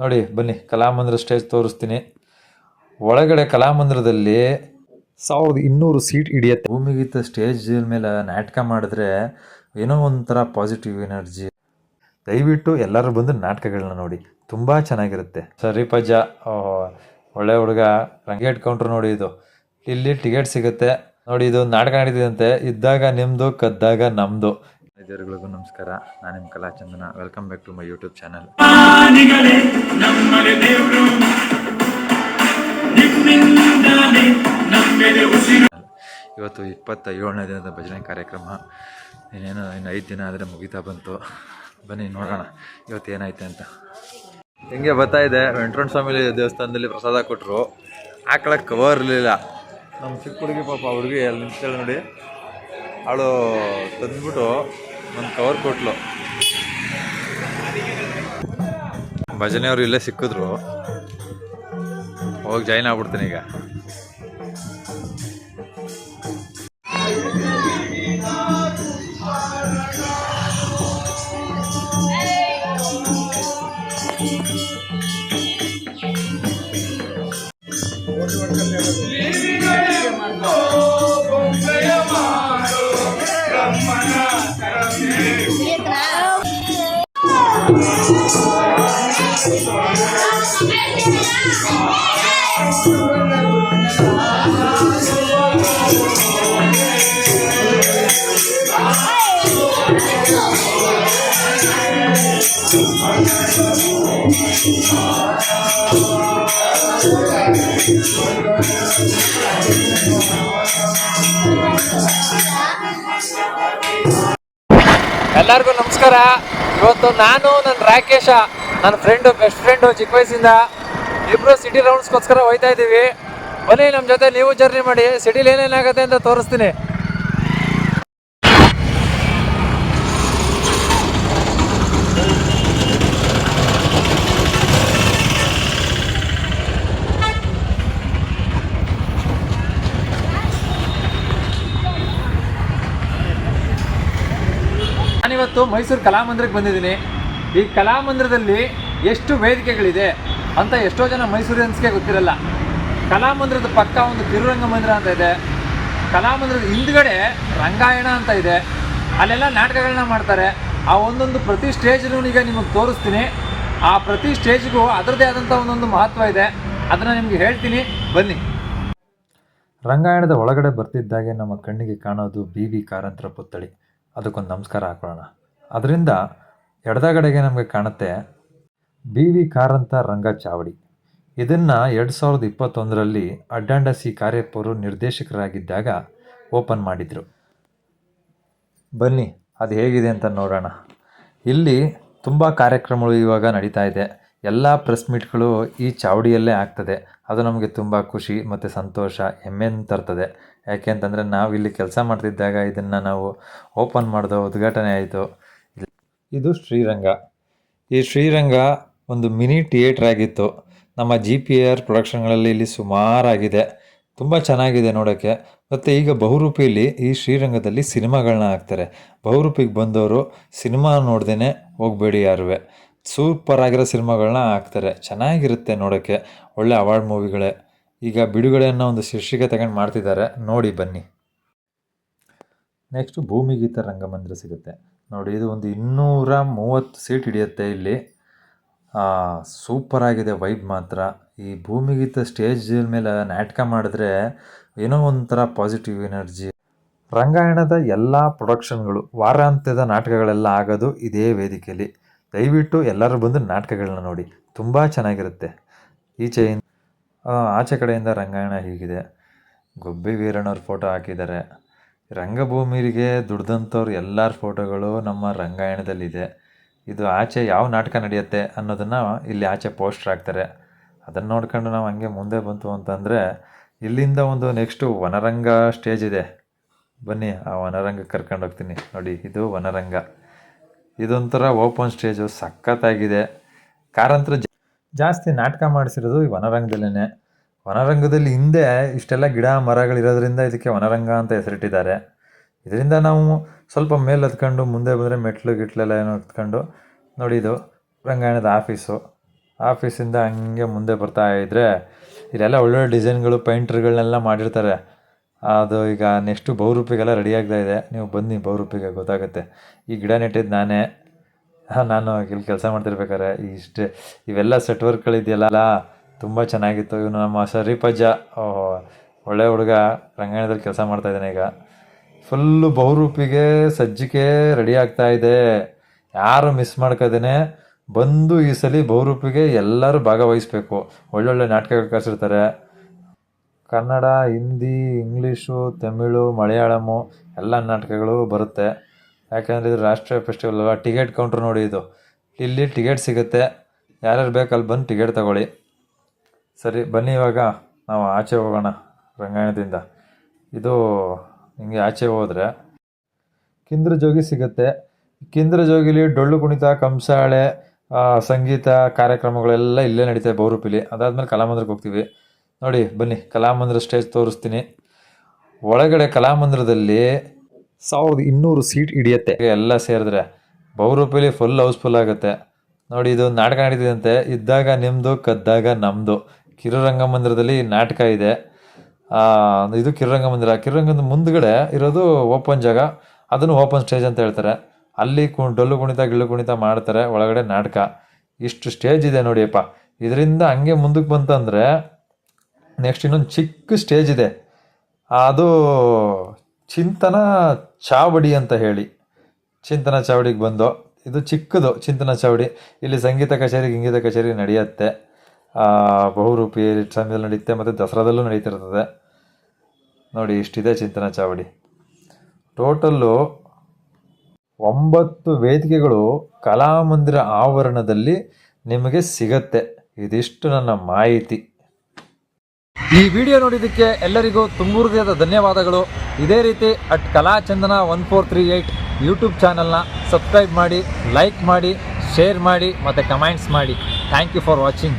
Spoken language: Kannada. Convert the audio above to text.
ನೋಡಿ ಬನ್ನಿ ಕಲಾಮಂದಿರ ಸ್ಟೇಜ್ ತೋರಿಸ್ತೀನಿ. ಒಳಗಡೆ ಕಲಾಮಂದಿರದಲ್ಲಿ ಸಾವಿರದ ಇನ್ನೂರು ಸೀಟ್ ಹಿಡಿಯುತ್ತೆ. ಭೂಮಿಗೀತ ಸ್ಟೇಜ್ ಮೇಲೆ ನಾಟಕ ಮಾಡಿದ್ರೆ ಏನೋ ಒಂಥರ ಪಾಸಿಟಿವ್ ಎನರ್ಜಿ ದಯವಿಟ್ಟು ಎಲ್ಲರೂ ಬಂದು ನಾಟಕಗಳನ್ನ ನೋಡಿ ತುಂಬ ಚೆನ್ನಾಗಿರುತ್ತೆ. ಸರಿ ಪಜ್ಜ ಆ, ಒಳ್ಳೆ ಹುಡುಗ. ರಂಗೇಟ್ ಕೌಂಟ್ರ್ ನೋಡಿ ಇದು. ಇಲ್ಲಿ ಟಿಕೆಟ್ ಸಿಗುತ್ತೆ. ನೋಡಿ ಇದು ನಾಟಕ ನಡೀತಿದಂತೆ ಇದ್ದಾಗ ನಿಮ್ಮದು ಕದ್ದಾಗ ನಮ್ಮದು ದೇವರುಗಳಿಗೂ ನಮಸ್ಕಾರ. ನಾನು ನಿಮ್ಮ Kalachandana welcome back to my YouTube channel ಇವತ್ತು ಇಪ್ಪತ್ತ ಏಳನೇ ದಿನದ ಭಜನೆ ಕಾರ್ಯಕ್ರಮ. ಇನ್ನೇನು ಇನ್ನು ಐದು ದಿನ ಆದರೆ ಮುಗಿತಾ ಬಂತು. ಬನ್ನಿ ನೋಡೋಣ. ಇವತ್ತು ಏನಾಯ್ತು ಅಂತ. ಹಿಂಗೆ ಬರ್ತಾ ಇದೆ? ವೆಂಕಟರಮಣ ಸ್ವಾಮಿ ದೇವಸ್ಥಾನದಲ್ಲಿ ಪ್ರಸಾದ ಕೊಟ್ಟರು ಹಾಕೊಳಕ್ಕೆ ಕವರ್ ಇರಲಿಲ್ಲ. ನಮ್ಮ ಚಿಕ್ಕ ಹುಡುಗಿ ಪಾಪ ಹುಡುಗಿ ಅಲ್ಲಿ ನಿಂತೇಳಿ ನೋಡಿ. ಅವಳು ತಂದ್ಬಿಟ್ಟು ಒಂದು ಕವರ್ ಕೊಟ್ಲು. ಭಜನೆಯವರು ಇಲ್ಲೇ ಸಿಕ್ಕಿದ್ರು. ಹೋಗಿ ಜಾಯ್ನ್ ಆಗ್ಬಿಡ್ತೀನಿ ಈಗ. ಎಲ್ಲರಿಗೂ ನಮಸ್ಕಾರ. ಇವತ್ತು ನಾನು ನನ್ನ ರಾಕೇಶ ನನ್ನ ಫ್ರೆಂಡು ಬೆಸ್ಟ್ ಫ್ರೆಂಡು ಚಿಕ್ಕ ವಯಸ್ಸಿಂದ. ಇಬ್ರು ಸಿಟಿ ರೌಂಡ್ಸ್ಗೋಸ್ಕರ ಹೋಯ್ತಾ ಇದ್ದೀವಿ. ಬನ್ನಿ ನಮ್ಮ ಜೊತೆ ನೀವು ಜರ್ನಿ ಮಾಡಿ. ಸಿಟಿಲಿ ಏನೇನಾಗುತ್ತೆ ಅಂತ ತೋರಿಸ್ತೀನಿ. ನಾನಿವತ್ತು ಮೈಸೂರು ಕಲಾಮಂದಿರಕ್ಕೆ ಬಂದಿದ್ದೀನಿ. ಈ ಕಲಾಮಂದಿರದಲ್ಲಿ ಎಷ್ಟು ವೇದಿಕೆಗಳಿದೆ ಅಂತ ಎಷ್ಟೋ ಜನ ಮೈಸೂರಿಯನ್ಸ್ಗೆ ಗೊತ್ತಿರಲ್ಲ. ಕಲಾಮಂದಿರದ ಪಕ್ಕ ಒಂದು ತಿರುರಂಗ ಮಂದಿರ ಅಂತ ಇದೆ. ಕಲಾಮಂದಿರದ ಹಿಂದ್ಗಡೆ ರಂಗಾಯಣ ಅಂತ ಇದೆ. ಅಲ್ಲೆಲ್ಲ ನಾಟಕಗಳನ್ನ ಮಾಡ್ತಾರೆ. ಆ ಒಂದೊಂದು ಪ್ರತಿ ಸ್ಟೇಜ್ನೂ ಈಗ ನಿಮಗೆ ತೋರಿಸ್ತೀನಿ. ಆ ಪ್ರತಿ ಸ್ಟೇಜ್ಗೂ ಅದರದೇ ಆದಂಥ ಒಂದೊಂದು ಮಹತ್ವ ಇದೆ. ಅದನ್ನು ನಿಮಗೆ ಹೇಳ್ತೀನಿ. ಬನ್ನಿ. ರಂಗಾಯಣದ ಒಳಗಡೆ ಬರ್ತಿದ್ದಾಗೆ ನಮ್ಮ ಕಣ್ಣಿಗೆ ಕಾಣೋದು ಬಿ ವಿ ಕಾರಂತರ ಪುತ್ಥಳಿ. ಅದಕ್ಕೊಂದು ನಮಸ್ಕಾರ ಹಾಕೊಳ್ಳೋಣ. ಅದರಿಂದ ಎಡದಗಡೆಗೆ ನಮಗೆ ಕಾಣುತ್ತೆ ಬಿ ವಿ ಕಾರಂತ ರಂಗ ಚಾವಡಿ. ಇದನ್ನು ಎರಡು ಸಾವಿರದ ಇಪ್ಪತ್ತೊಂದರಲ್ಲಿ ಅಡ್ಡಾಂಡ ಸಿ ಕಾರ್ಯಪ್ಪರು ನಿರ್ದೇಶಕರಾಗಿದ್ದಾಗ ಓಪನ್ ಮಾಡಿದರು. ಬನ್ನಿ, ಅದು ಹೇಗಿದೆ ಅಂತ ನೋಡೋಣ. ಇಲ್ಲಿ ತುಂಬ ಕಾರ್ಯಕ್ರಮಗಳು ಇವಾಗ ನಡೀತಾ ಇದೆ. ಎಲ್ಲ ಪ್ರೆಸ್ ಮೀಟ್ಗಳು ಈ ಚಾವಡಿಯಲ್ಲೇ ಆಗ್ತದೆ. ಅದು ನಮಗೆ ತುಂಬ ಖುಷಿ ಮತ್ತು ಸಂತೋಷ ಹೆಮ್ಮೆಯನ್ನು ತರ್ತದೆ. ಯಾಕೆ ಅಂತಂದರೆ ನಾವು ಇಲ್ಲಿ ಕೆಲಸ ಮಾಡ್ತಿದ್ದಾಗ ಇದನ್ನು ನಾವು ಓಪನ್ ಮಾಡಿದ ಉದ್ಘಾಟನೆ ಆಯಿತು. ಇದು ಶ್ರೀರಂಗ. ಈ ಶ್ರೀರಂಗ ಒಂದು ಮಿನಿ ಥಿಯೇಟ್ರ್ ಆಗಿತ್ತು. ನಮ್ಮ ಜಿ ಪಿ ಆರ್ ಪ್ರೊಡಕ್ಷನ್ಗಳಲ್ಲಿ ಇಲ್ಲಿ ಸುಮಾರಾಗಿದೆ. ತುಂಬ ಚೆನ್ನಾಗಿದೆ ನೋಡೋಕ್ಕೆ ಮತ್ತು ಈಗ ಬಹುರೂಪಿಯಲ್ಲಿ ಈ ಶ್ರೀರಂಗದಲ್ಲಿ ಸಿನಿಮಾಗಳನ್ನ ಹಾಕ್ತಾರೆ. ಬಹುರೂಪಿಗೆ ಬಂದವರು ಸಿನಿಮಾ ನೋಡ್ದೇ ಹೋಗಬೇಡಿ ಯಾರುವೆ. ಸೂಪರ್ ಆಗಿರೋ ಸಿನಿಮಾಗಳನ್ನ ಹಾಕ್ತಾರೆ. ಚೆನ್ನಾಗಿರುತ್ತೆ ನೋಡೋಕ್ಕೆ ಒಳ್ಳೆ ಅವಾರ್ಡ್ ಮೂವಿಗಳೇ. ಈಗ ಬಿಡುಗಡೆ ಅನ್ನೋ ಒಂದು ಶೀರ್ಷಿಕೆ ತಗೊಂಡು ಮಾಡ್ತಿದ್ದಾರೆ. ನೋಡಿ ಬನ್ನಿ. ನೆಕ್ಸ್ಟು ಭೂಮಿಗೀತ ರಂಗಮಂದಿರ ಸಿಗುತ್ತೆ. ನೋಡಿ, ಇದು ಒಂದು ಇನ್ನೂರ ಮೂವತ್ತು ಸೀಟ್ ಹಿಡಿಯುತ್ತೆ ಇಲ್ಲಿ. ಸೂಪರ್ ಆಗಿದೆ ವೈಬ್ ಮಾತ್ರ. ಈ ಭೂಮಿಗೀತ ಸ್ಟೇಜ್ ಮೇಲೆ ನಾಟಕ ಮಾಡಿದ್ರೆ ಏನೋ ಒಂಥರ ಪಾಸಿಟಿವ್ ಎನರ್ಜಿ ರಂಗಾಯಣದ ಎಲ್ಲ ಪ್ರೊಡಕ್ಷನ್ಗಳು ವಾರಾಂತ್ಯದ ನಾಟಕಗಳೆಲ್ಲ ಆಗೋದು ಇದೇ ವೇದಿಕೆಯಲ್ಲಿ ದಯವಿಟ್ಟು ಎಲ್ಲರೂ ಬಂದು ನಾಟಕಗಳನ್ನ ನೋಡಿ. ತುಂಬ ಚೆನ್ನಾಗಿರುತ್ತೆ. ಈಚೆಯಿಂದ ಆಚೆ ಕಡೆಯಿಂದ ರಂಗಾಯಣ ಹೀಗಿದೆ. ಗುಬ್ಬಿ ವೀರಣ್ಣವ್ರ ಫೋಟೋ ಹಾಕಿದ್ದಾರೆ. ರಂಗಭೂಮಿಗೆ ದುಡ್ದಂಥವ್ರು ಎಲ್ಲರ ಫೋಟೋಗಳು ನಮ್ಮ ರಂಗಾಯಣದಲ್ಲಿದೆ. ಇದು ಆಚೆ ಯಾವ ನಾಟಕ ನಡೆಯುತ್ತೆ ಅನ್ನೋದನ್ನು ಇಲ್ಲಿ ಆಚೆ ಪೋಸ್ಟ್ರ್ ಹಾಕ್ತಾರೆ. ಅದನ್ನು ನೋಡ್ಕೊಂಡು ನಾವು ಹಂಗೆ ಮುಂದೆ ಬಂತು ಅಂತಂದರೆ, ಇಲ್ಲಿಂದ ಒಂದು ನೆಕ್ಸ್ಟು ವನರಂಗ ಸ್ಟೇಜ್ ಇದೆ. ಬನ್ನಿ, ಆ ವನರಂಗಕ್ಕೆ ಕರ್ಕೊಂಡು ಹೋಗ್ತೀನಿ. ನೋಡಿ, ಇದು ವನರಂಗ. ಇದೊಂಥರ ಓಪನ್ ಸ್ಟೇಜು ಸಖತ್ತಾಗಿದೆ. ಕಾರಂತರ ಜಾಸ್ತಿ ನಾಟಕ ಮಾಡಿಸಿರೋದು ಈ ವನರಂಗದಲ್ಲೇ ವನರಂಗದಲ್ಲಿ ಹಿಂದೆ ಇಷ್ಟೆಲ್ಲ ಗಿಡ ಮರಗಳಿರೋದ್ರಿಂದ ಇದಕ್ಕೆ ವನರಂಗ ಅಂತ ಹೆಸರಿಟ್ಟಿದ್ದಾರೆ. ಇದರಿಂದ ನಾವು ಸ್ವಲ್ಪ ಮೇಲೆ ಹತ್ಕೊಂಡು ಮುಂದೆ ಬಂದರೆ ಮೆಟ್ಲು ಗಿಟ್ಲೆಲ್ಲ ಏನೋ ಹತ್ಕೊಂಡು ನೋಡಿ ಇದು ರಂಗಾಯಣದ ಆಫೀಸು. ಆಫೀಸಿಂದ ಹಂಗೆ ಮುಂದೆ ಬರ್ತಾ ಇದ್ದರೆ ಇಲ್ಲೆಲ್ಲ ಒಳ್ಳೊಳ್ಳೆ ಡಿಸೈನ್ಗಳು, ಪೈಂಟ್ರ್ಗಳನ್ನೆಲ್ಲ ಮಾಡಿರ್ತಾರೆ. ಅದು ಈಗ ನೆಕ್ಸ್ಟು ಬಹುರೂಪಿಗೆಲ್ಲ ರೆಡಿ ಆಗ್ತಾ ಇದೆ. ನೀವು ಬನ್ನಿ ಬಹುರೂಪಿಗೆ, ಗೊತ್ತಾಗುತ್ತೆ. ಈ ಗಿಡ ನೆಟ್ಟಿದ್ದು ನಾನೇ. ನಾನು ಇಲ್ಲಿ ಕೆಲಸ ಮಾಡ್ತಿರ್ಬೇಕಾರೆ ಇಷ್ಟೇ, ಇವೆಲ್ಲ ಸೆಟ್ ವರ್ಕ್ಗಳಿದೆಯಲ್ಲ ತುಂಬ ಚೆನ್ನಾಗಿತ್ತು. ಇವನು ನಮ್ಮ ಶರೀಫಜ್ಜ ಒಳ್ಳೆ ಹುಡುಗ, ರಂಗಾಯಣದಲ್ಲಿ ಕೆಲಸ ಮಾಡ್ತಾ ಇದ್ದಾನೆ ಈಗ. ಫುಲ್ಲು ಬಹುರೂಪಿಗೆ, ಸಜ್ಜಿಕೆ ರೆಡಿ ಆಗ್ತಾ ಇದೆ. ಯಾರು ಮಿಸ್ ಮಾಡ್ಕೋದೇನೆ ಬಂದು ಈ ಸಲ ಬಹುರೂಪಿಗೆ ಎಲ್ಲರೂ ಭಾಗವಹಿಸಬೇಕು. ಒಳ್ಳೊಳ್ಳೆ ನಾಟಕಗಳು ಕಳಿಸಿರ್ತಾರೆ. ಕನ್ನಡ, ಹಿಂದಿ, ಇಂಗ್ಲೀಷು, ತಮಿಳು, ಮಲಯಾಳಮು, ಎಲ್ಲ ನಾಟಕಗಳು ಬರುತ್ತೆ. ಯಾಕಂದರೆ ಇದು ರಾಷ್ಟ್ರೀಯ ಫೆಸ್ಟಿವಲ್ ಅಲ್ವಾ? ಟಿಕೆಟ್ ಕೌಂಟ್ರ್ ನೋಡಿ ಇದು. ಇಲ್ಲಿ ಟಿಕೆಟ್ ಸಿಗುತ್ತೆ. ಯಾರ್ಯಾರು ಬೇಕು ಅಲ್ಲಿ ಬಂದು ಟಿಕೆಟ್ ತಗೊಳ್ಳಿ. ಸರಿ, ಬನ್ನಿ ಇವಾಗ. ನಾವು ಆಚೆ ಹೋಗೋಣ ರಂಗಾಯಣದಿಂದ. ಇದು ಹಿಂಗೆ ಆಚೆ ಹೋದರೆ ಕಿಂದ್ರ ಜೋಗಿ ಸಿಗುತ್ತೆ. ಕಿಂದ್ರ ಜೋಗಿಲಿ ಡೊಳ್ಳು ಕುಣಿತ, ಕಂಸಾಳೆ ಸಂಗೀತ ಕಾರ್ಯಕ್ರಮಗಳೆಲ್ಲ ಇಲ್ಲೇ ನಡೀತವೆ ಬೌರೂಪಿಲಿ ಅದಾದಮೇಲೆ ಕಲಾಮಂದಿರಕ್ಕೆ ಹೋಗ್ತೀವಿ. ನೋಡಿ, ಬನ್ನಿ. ಕಲಾಮಂದಿರ ಸ್ಟೇಜ್ ತೋರಿಸ್ತೀನಿ. ಒಳಗಡೆ ಕಲಾಮಂದಿರದಲ್ಲಿ ಸಾವಿರದ ಇನ್ನೂರು ಸೀಟ್ ಹಿಡಿಯತ್ತೆ. ಎಲ್ಲ ಸೇರಿದ್ರೆ ಬೌರೂಪಲ್ಲಿ ಫುಲ್ ಹೌಸ್ಫುಲ್ ಆಗುತ್ತೆ. ನೋಡಿ, ಇದು ನಾಟಕ ನಡೀತಿದಂತೆ ಇದ್ದಾಗ ನಿಮ್ಮದು ಕದ್ದಾಗ ನಮ್ಮದು ಕಿರುರಂಗ ಮಂದಿರದಲ್ಲಿ ನಾಟಕ ಇದೆ. ಇದು ಕಿರುರಂಗ ಮಂದಿರ ಕಿರುರಂಗದ ಮುಂದ್ಗಡೆ ಇರೋದು ಓಪನ್ ಜಾಗ. ಅದನ್ನು ಓಪನ್ ಸ್ಟೇಜ್ ಅಂತ ಹೇಳ್ತಾರೆ. ಅಲ್ಲಿ ಕು, ಡೊಳ್ಳು ಕುಣಿತ, ಗಿಳ್ಳು ಕುಣಿತ ಮಾಡ್ತಾರೆ ಒಳಗಡೆ ನಾಟಕ. ಇಷ್ಟು ಸ್ಟೇಜ್ ಇದೆ ನೋಡಿಯಪ್ಪ. ಇದರಿಂದ ಹಂಗೆ ಮುಂದಕ್ಕೆ ಬಂತಂದರೆ ನೆಕ್ಸ್ಟ್ ಇನ್ನೊಂದು ಚಿಕ್ಕ ಸ್ಟೇಜ್ ಇದೆ. ಅದು ಚಿಂತನ ಚಾವಡಿ ಅಂತ ಹೇಳಿ. ಚಿಂತನ ಚಾವಡಿಗೆ ಬಂದು, ಇದು ಚಿಕ್ಕದು ಚಿಂತನ ಚಾವಡಿ. ಇಲ್ಲಿ ಸಂಗೀತ ಕಚೇರಿ, ಗಿಂಗೀತ ಕಚೇರಿ ನಡೆಯುತ್ತೆ. ಬಹುರೂಪಿ ಸಮಯದಲ್ಲಿ ನಡೆಯುತ್ತೆ ಮತ್ತು ದಸರಾದಲ್ಲೂ ನಡೀತಿರ್ತದೆ. ನೋಡಿ, ಇಷ್ಟಿದೆ ಚಿಂತನ ಚಾವಡಿ. ಟೋಟಲ್ಲು ಒಂಬತ್ತು ವೇದಿಕೆಗಳು ಕಲಾಮಂದಿರ ಆವರಣದಲ್ಲಿ ನಿಮಗೆ ಸಿಗತ್ತೆ. ಇದಿಷ್ಟು ನನ್ನ ಮಾಹಿತಿ. ಈ ವಿಡಿಯೋ ನೋಡಿದ್ದಕ್ಕೆ ಎಲ್ಲರಿಗೂ ತುಂಬ ಹೃದಯದ ಧನ್ಯವಾದಗಳು. ಇದೇ ರೀತಿ at Kalachandana one four three eight YouTube ಚಾನಲ್ನ ಸಬ್ಸ್ಕ್ರೈಬ್ ಮಾಡಿ, ಲೈಕ್ ಮಾಡಿ, ಶೇರ್ ಮಾಡಿ, ಮತ್ತು ಕಮೆಂಟ್ಸ್ ಮಾಡಿ. Thank you for watching